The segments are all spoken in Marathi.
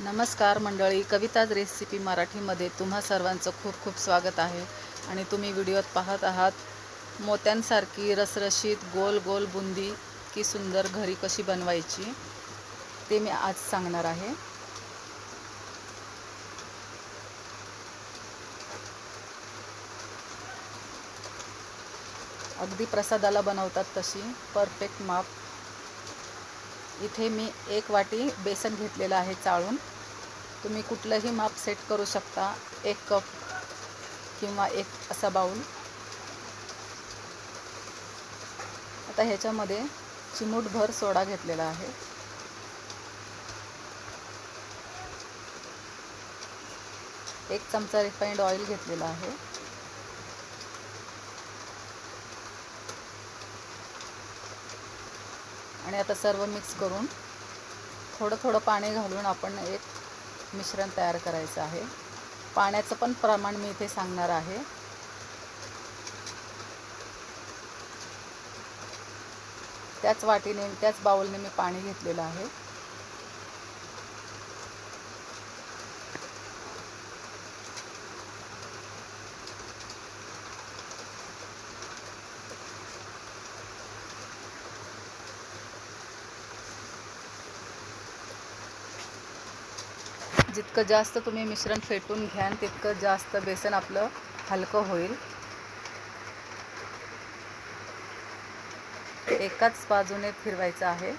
नमस्कार मंडळी कविताज रेसिपी मराठीमध्ये तुम्हा सर्वांचं खूप खूप स्वागत आहे. आणि तुम्ही व्हिडिओत पाहत आहात मोत्यांसारखी रसरशीत गोल गोल बुंदी की सुंदर घरी कशी बनवायची ते मी आज सांगणार आहे. अगदी प्रसादाला बनवतात तशी परफेक्ट माप इथे मी एक वाटी बेसन घेतलेलं आहे चाळून. तुम्ही कुठलंही माप सेट करू शकता. एक कप किंवा एक असा बाऊल आता ह्याच्यामध्ये चिमूटभर सोडा घेतलेला आहे. एक चमचा रिफाईंड ऑइल घेतलेला आहे. आणि आता सर्व मिक्स करून थोडं थोडं पाणी घालून आपण एक मिश्रण तयार करायचं आहे. पाण्याचं पण प्रमाण मी इथे सांगणार आहे. त्याच वाटीने त्याच बाऊलने मी पाणी घेतलेलं आहे. जितकं जास्त तुम्ही मिश्रण फेटून घ्याल तितकं जास्त बेसन आपलं हलकं होईल. एकाच बाजूने फिरवायचं आहे.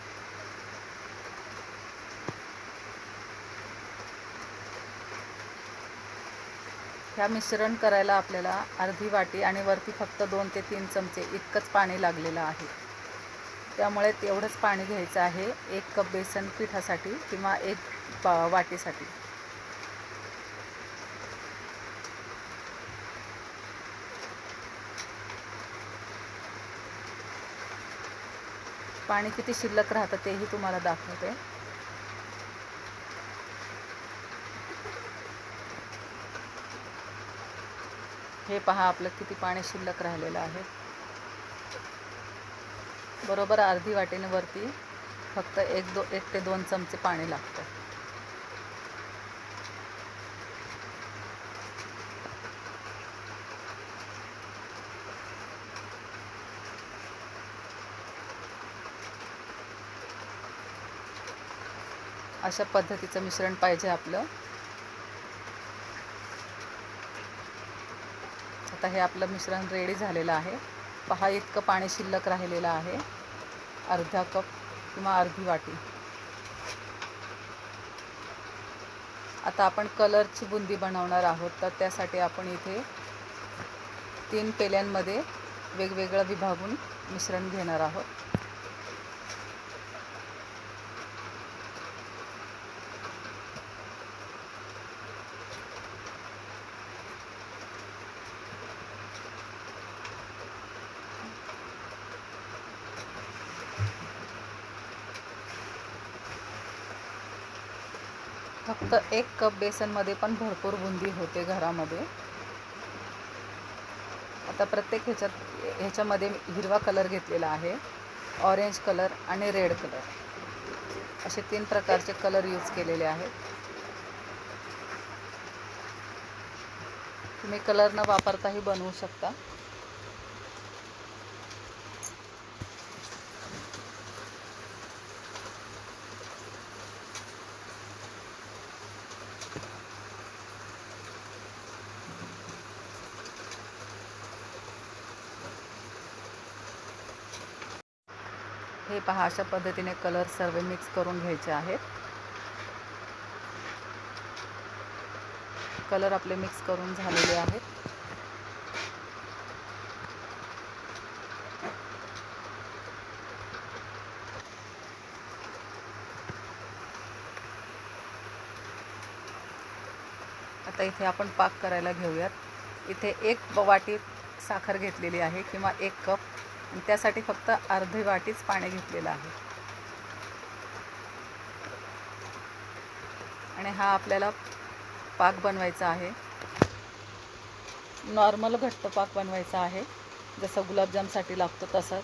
ह्या मिश्रण करायला आपल्याला अर्धी वाटी आणि वरती फक्त दोन ते तीन चमचे इतकंच पाणी लागलेलं आहे. त्यामुळे तेवढंच पाणी घ्यायचं आहे एक कप बेसन पिठासाठी किंवा एक पा वाटीसाठी. पाणी किती शिल्लक राहतं तेही तुम्हाला दाखवते. हे पहा आपलं किती पाणी शिल्लक राहिलेलं आहे. बरोबर अर्धी वाटेने वरती फक्त एक दो एक ते दोन चमचे पाणी लागतं. अशा पद्धतीचं मिश्रण पाहिजे आपलं. आता हे आपलं मिश्रण रेडी झालेलं आहे. पहा इतकं पाणी शिल्लक राहिलेलं आहे. अर्धा कप किंवा अर्धी वाटी. आता आपण कलरची बुंदी बनवणार आहोत तर त्यासाठी आपण इथे तीन पेल्यांमध्ये वेगवेगळं विभागून मिश्रण घेणार आहोत. फक्त एक कप बेसनमध्ये पण भरपूर बुंदी होते घरामध्ये. आता प्रत्येक ह्याच्यात ह्याच्यामध्ये हिरवा कलर घेतलेला आहे. ऑरेंज कलर आणि रेड कलर. असे तीन प्रकारचे कलर यूज केलेले आहेत. तुम्ही कलर न वापरताही बनवू शकता. हे पहा अशा पद्धतीने कलर सर्व मिक्स करून घ्यायचे आहेत. कलर आपले मिक्स करून झालेले आहेत. आता इथे आपण पाक करायला घेऊयात. इथे एक वाटी साखर घेतलेली आहे किंवा एक कप. आणि त्यासाठी फक्त अर्धी वाटीच पाणी घेतलेलं आहे. आणि हा आपल्याला पाक बनवायचा आहे. नॉर्मल घट्ट पाक बनवायचा आहे. जसं गुलाबजामसाठी लागतो तसंच.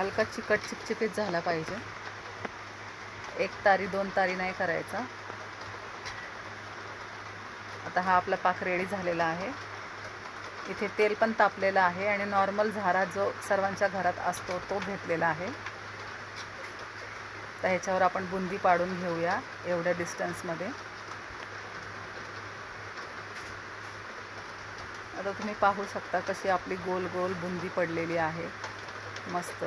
हलका चिकट चिकचिकीत झाला पाहिजे. एक तारी दोन तारी नाही करायचा. आता हा आपला पाक रेडी झालेला आहे. इथे तेल पण तापलेलं आहे आणि नॉर्मल झारा जो सर्वांच्या घरात असतो तो घेतलेला आहे. तर ह्याच्यावर आपण बुंदी पाडून घेऊया एवढ्या डिस्टन्समध्ये आता तुम्ही पाहू शकता कशी आपली गोल गोल बुंदी पडलेली आहे. मस्त.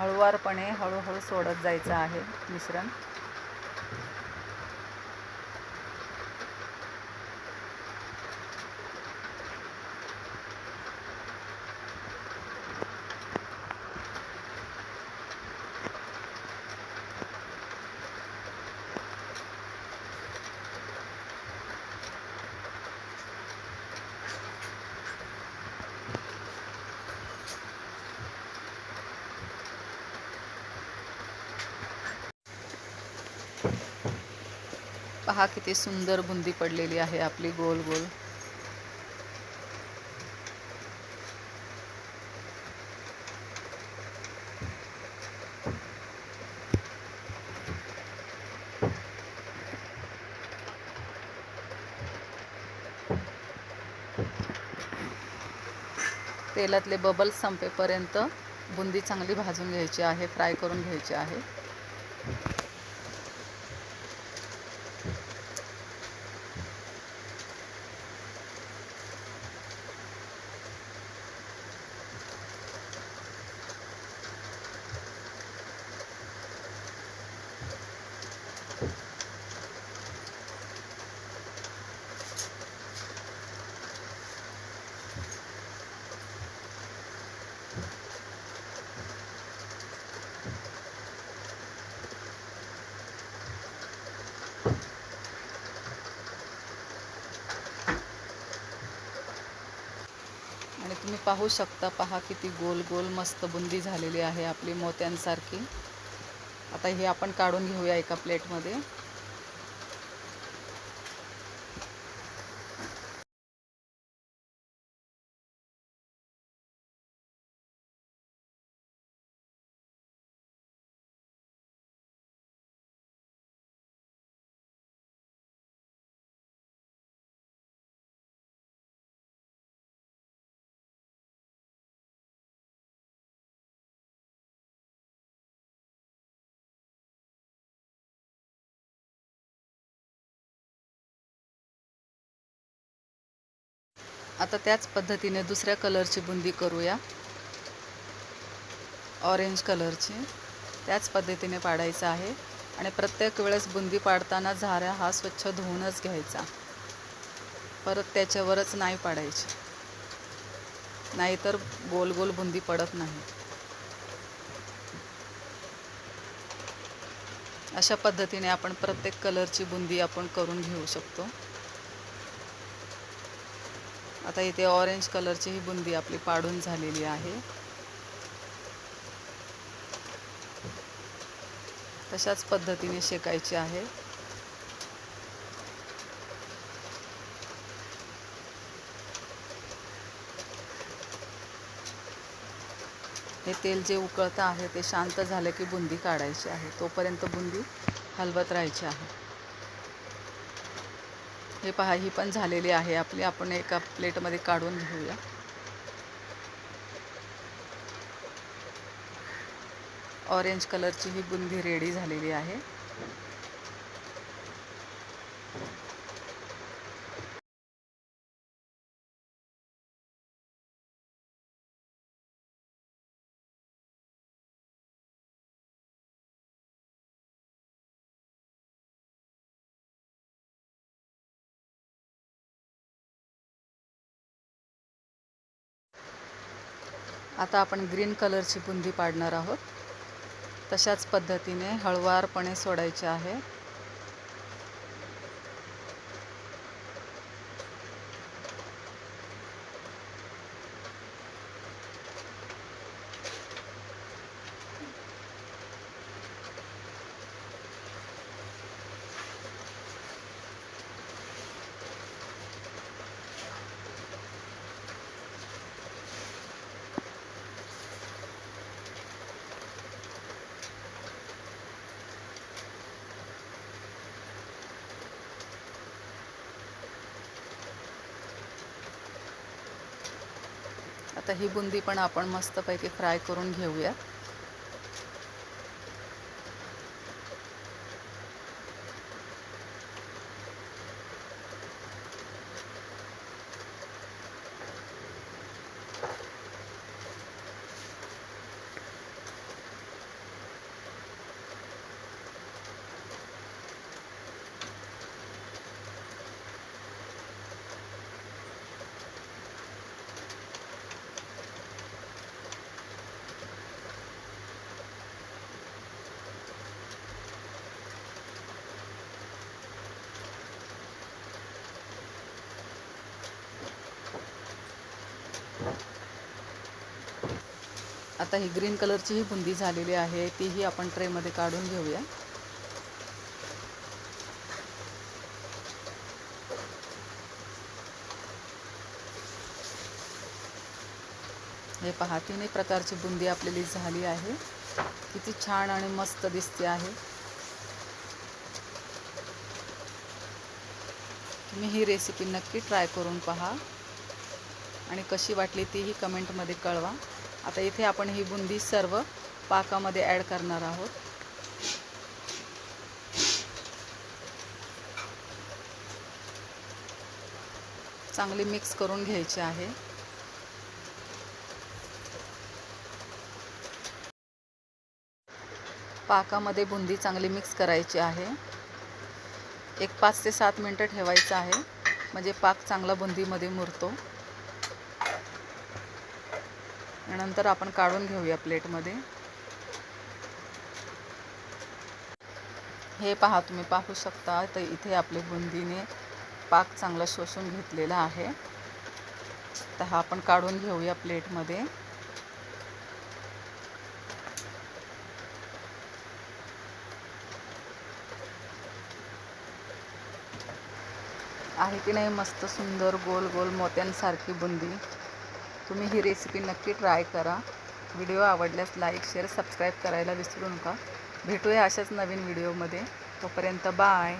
हळुवारपणे हळूहळू सोडत जायचं आहे मिश्रण. पहा किती सुंदर बुंदी पडलेली आहे आपली गोल गोल. तेलातले बबल्स संपेपर्यंत बुंदी चांगली भाजून घ्यायची आहे फ्राय करून घ्यायची आहे आणि तुम्ही पाहू शकता पहा किती गोल गोल मस्त बुंदी झालेली आहे आपली मोत्यांसारखी. आता हे आपण काढून घेऊया एका प्लेटमध्ये. आता त्याच पद्धतीने दुसऱ्या कलरची बुंदी करूया. ऑरेंज कलरची. त्याच पद्धतीने पाडायचं आहे. आणि प्रत्येक वेळेस बुंदी पाडताना झाऱ्या हा स्वच्छ धुवूनच घ्यायचा. परत त्याच्यावरच नाही पाडायची. नाहीतर गोल गोल बुंदी पडत नाही. अशा पद्धतीने आपण प्रत्येक कलरची बुंदी आपण करून घेऊ शकतो. आता इथे ऑरेंज कलरची ही बुंदी आपली पाडून झालेली आहे. तशाच पद्धतीने शेकायची आहे. हे तेल जे उकळतं आहे ते शांत झालं की बुंदी काढायची आहे. तोपर्यंत बुंदी हलवत राहायची आहे. हे पहा ही पण झालेली आहे. आपली आपण एका प्लेटमध्ये काढून घेऊया. ऑरेंज कलरची ही बुंदी रेडी झालेली आहे. आता आपण ग्रीन कलरची बुंदी पाडणार आहोत. तशाच पद्धतीने हळुवारपणे सोडायचे आहे. आता ही बुंदी पण आपण मस्तपैकी फ्राय करून घेऊयात. आता ही ग्रीन कलरची ही बुंदी झालेली आहे तीही आपण ट्रेमध्ये काढून घेऊया. हे पहा तीनही प्रकारची बुंदी आपल्याली झाली आहे. किती छान आणि मस्त दिसते आहे. तुम्ही ही रेसिपी नक्की ट्राय करून पहा. आणि कशी वाटली तीही कमेंटमध्ये कळवा. आता इथे आपण ही बुंदी सर्व पाकामध्ये ॲड करणार आहोत. चांगली मिक्स करून घ्यायची आहे. पाकामध्ये बुंदी चांगली मिक्स करायची आहे. एक पाच ते सात मिनटं ठेवायचं आहे. म्हणजे पाक चांगला बुंदीमध्ये मुरतो. नंतर आपण काढून घेऊया प्लेटमध्ये. हे पहा तुम्ही पाहू शकता तर इथे आपले बुंदीने पाक चांगला शोषून घेतलेला आहे. तर हा आपण काढून घेऊया प्लेटमध्ये. आहे की नाही मस्त सुंदर गोल गोल मोत्यांसारखी बुंदी. तुम्ही ही रेसिपी नक्की ट्राय करा. व्हिडिओ आवडल्यास लाईक शेअर सबस्क्राईब करायला विसरू नका. भेटूया अशाच नवीन व्हिडिओमध्ये तोपर्यंत बाय